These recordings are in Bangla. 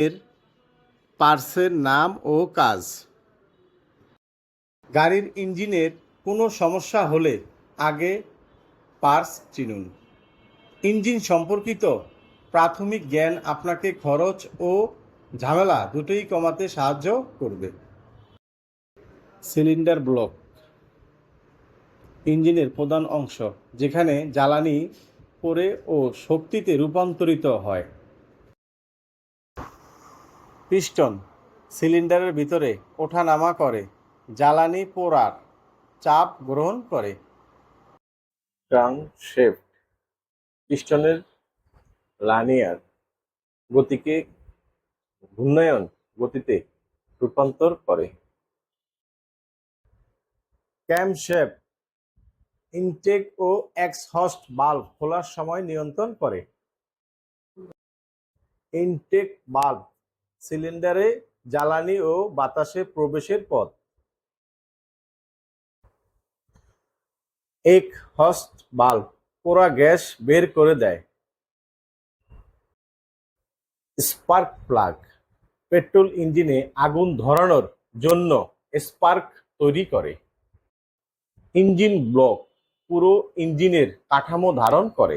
এর পার্সের নাম ও কাজ। গাড়ির ইঞ্জিনের কোনো সমস্যা হলে আগে পার্স চিনুন। ইঞ্জিন সম্পর্কিত প্রাথমিক জ্ঞান আপনাকে খরচ ও ঝামেলা দুটোই কমাতে সাহায্য করবে। Cylinder block. ইঞ্জিনের প্রধান অংশ, যেখানে জ্বালানি পরে ও শক্তিতে রূপান্তরিত হয়। পিস্টন সিলিন্ডারের ভিতরে ওঠানামা করে, জ্বালানি পোড়ার চাপ গ্রহণ করে। ক্রাঙ্কশ্যাফট পিস্টনের লানিয়ার গতিকে ঘূর্ণায়ন গতিতে রূপান্তর করে। ক্যামশেপ ইনটেক ও এক্সহস্ট বাল্ব খোলার সময় নিয়ন্ত্রণ করে। ইনটেক বাল্ব সিলিন্ডারে জ্বালানি ও বাতাসে প্রবেশের পথ। এক হস্ট বাল্ব পোড়া গ্যাস বের করে দেয়। স্পার্ক প্লাগ, পেট্রোল ইঞ্জিনে আগুন ধরানোর জন্য স্পার্ক তৈরি করে। ইঞ্জিন ব্লক পুরো ইঞ্জিনের কাঠামো ধারণ করে।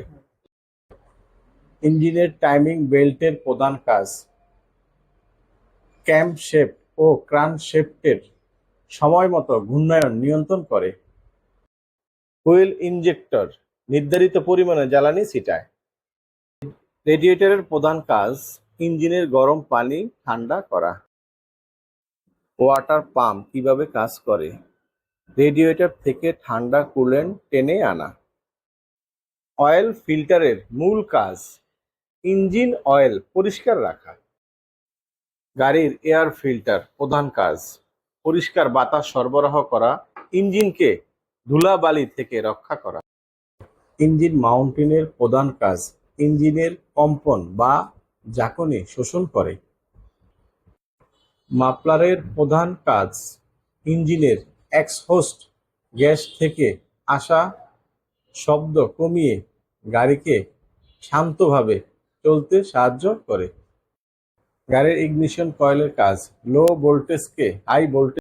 ইঞ্জিনের টাইমিং বেল্টের প্রধান কাজ ক্যাম্প শেপ ও ক্রান শেফটের সময় মতো ঘূর্ণায়ন নিয়ন্ত্রণ করে। হুইল ইনজেক্টর নির্ধারিত পরিমাণে জ্বালানি ছিটায়। রেডিয়েটরের প্রধান কাজ ইঞ্জিনের গরম পানি ঠান্ডা করা। ওয়াটার পাম্প কীভাবে কাজ করে? রেডিয়েটর থেকে ঠান্ডা কুলেন টেনে আনা। অয়েল ফিল্টারের মূল কাজ ইঞ্জিন অয়েল পরিষ্কার রাখা। গাড়ির এয়ার ফিল্টার প্রধান কাজ। পরিষ্কার বাতাস সরবরাহ করা, ইঞ্জিনকে ধুলাবালি থেকে রক্ষা করা। ইঞ্জিন মাউন্টেনের প্রধান কাজ, ইঞ্জিনের কম্পন বা জাকনি শোষণ করে। মাপলারের প্রধান কাজ, ইঞ্জিনের এক্সহোস্ট গ্যাস থেকে আসা শব্দ কমিয়ে গাড়িকে শান্তভাবে চলতে সাহায্য করে। গাড়ির ইগনিশন কয়েলের কাজ। লো ভোল্টেজকে হাই ভোল্টেজ